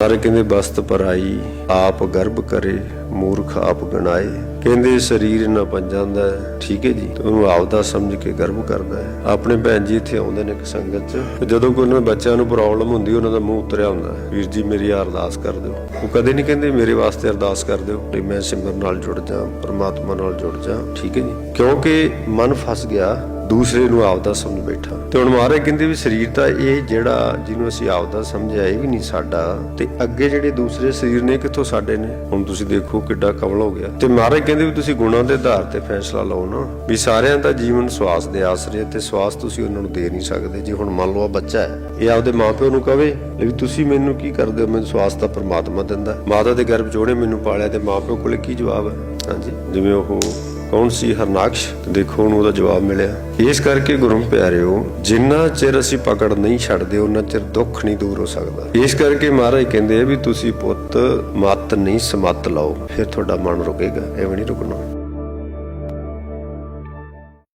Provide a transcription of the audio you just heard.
ਸਾਰੇ ਕਹਿੰਦੇ, ਬਸਤ ਪਰਾਈ ਆਪ ਗਰਭ ਕਰੇ, ਮੂਰਖ ਆਪ ਗਣਾਏ। ਕਹਿੰਦੇ, ਸਰੀਰ ਨਾ ਪੰ ਠੀਕ ਹੈ ਜੀ। ਉਹਨੂੰ ਆਪਦਾ ਸਮਝ ਕੇ ਗਰਭ ਕਰਦਾ ਹੈ। ਆਪਣੇ ਭੈਣ ਜੀ ਇੱਥੇ ਆਉਂਦੇ ਨੇ ਇੱਕ ਸੰਗਤ 'ਚ। ਜਦੋਂ ਕੋਈ ਉਹਨਾਂ ਬੱਚਿਆਂ ਨੂੰ ਪ੍ਰੋਬਲਮ ਹੁੰਦੀ, ਉਹਨਾਂ ਦਾ ਮੂੰਹ ਉਤਰਿਆ ਹੁੰਦਾ ਵੀਰ ਜੀ, ਮੇਰੀ ਅਰਦਾਸ ਕਰ ਦਿਓ। ਉਹ ਕਦੇ ਨਹੀਂ ਕਹਿੰਦੇ, ਮੇਰੇ ਵਾਸਤੇ ਅਰਦਾਸ ਕਰ ਦਿਓ। ਕਿ ਮੈਂ ਸਿਮਰਨ ਨਾਲ ਜੁੜ ਜਾ ਪਰਮਾਤਮਾ ਨਾਲ ਜੁੜ ਜਾ ਠੀਕ ਹੈ ਜੀ। ਕਿਉਂਕਿ ਮਨ ਫਸ ਗਿਆ। ਦੂਸਰੇ ਨੂੰ ਆਪਦਾ ਸਮਝ ਬੈਠਾ। ਤੇ ਹੁਣ ਮਹਾਰਾਜ ਕਹਿੰਦੇ ਵੀ ਸਰੀਰ ਤਾਂ ਇਹ ਜਿਹੜਾ ਜਿਹਨੂੰ ਅਸੀਂ ਆਪਦਾ ਸਮਝਿਆ, ਇਹ ਵੀ ਨਹੀਂ ਸਾਡਾ। ਤੇ ਅੱਗੇ ਜਿਹੜੇ ਦੂਸਰੇ ਸਰੀਰ ਨੇ, ਕਿੱਥੋਂ ਸਾਡੇ ਨੇ? ਹੁਣ ਤੁਸੀਂ ਦੇਖੋ ਕਿੱਡਾ ਕਮਲ ਹੋ ਗਿਆ। ਤੇ ਮਹਾਰਾਜ ਕਹਿੰਦੇ ਵੀ ਤੁਸੀਂ ਗੁਣਾਂ ਦੇ ਆਧਾਰ ਤੇ ਫੈਸਲਾ ਲਓ ਨਾ। ਵੀ ਸਾਰਿਆਂ ਦਾ ਜੀਵਨ ਸਵਾਸ ਦੇ ਆਸਰੇ ਤੇ ਸਵਾਸ ਤੁਸੀਂ ਉਹਨਾਂ ਨੂੰ ਦੇ ਨਹੀਂ ਸਕਦੇ। ਜੇ ਹੁਣ ਮੰਨ ਲਓ ਆ ਬੱਚਾ ਹੈ, ਇਹ ਆਪਦੇ ਮਾਪਿਓ ਨੂੰ ਕਵੇ, ਵੀ ਤੁਸੀਂ ਮੈਨੂੰ ਕੀ ਕਰਦੇ ਹੋ? ਮੈਨੂੰ ਸਵਾਸ ਤਾਂ ਪਰਮਾਤਮਾ ਦਿੰਦਾ। ਮਾਤਾ ਦੇ ਗਰਭ ਜੋੜੇ ਮੈਨੂੰ ਪਾਲਿਆ ਤੇ ਮਾਪਿਓ ਕੋਲੇ ਕੀ ਜਵਾਬ ਹੈ? ਹਾਂਜੀ। ਜਿਵੇਂ ਉਹ ਕੌਣ ਸੀ? ਹਰਨਾਕਸ਼। ਦੇਖੋ ਉਹਨੂੰ ਉਹਦਾ ਜਵਾਬ ਮਿਲਿਆ। ਇਸ ਕਰਕੇ ਗੁਰੂ ਪਿਆਰਿਓ, ਜਿੰਨਾ ਚਿਰ ਅਸੀਂ ਪਕੜ ਨਹੀਂ ਛੱਡਦੇ, ਉਹਨਾਂ ਚਿਰ ਦੁੱਖ ਨਹੀਂ ਦੂਰ ਹੋ ਸਕਦਾ। ਇਸ ਕਰਕੇ ਮਹਾਰਾਜ ਕਹਿੰਦੇ ਆ ਵੀ ਤੁਸੀਂ ਪੁੱਤ ਮਤ ਨਹੀਂ ਸਮਤ ਲਾਓ। ਫਿਰ ਤੁਹਾਡਾ ਮਨ ਰੁਕੇਗਾ। ਐਵੇਂ ਨਹੀਂ ਰੁਕਣਾ।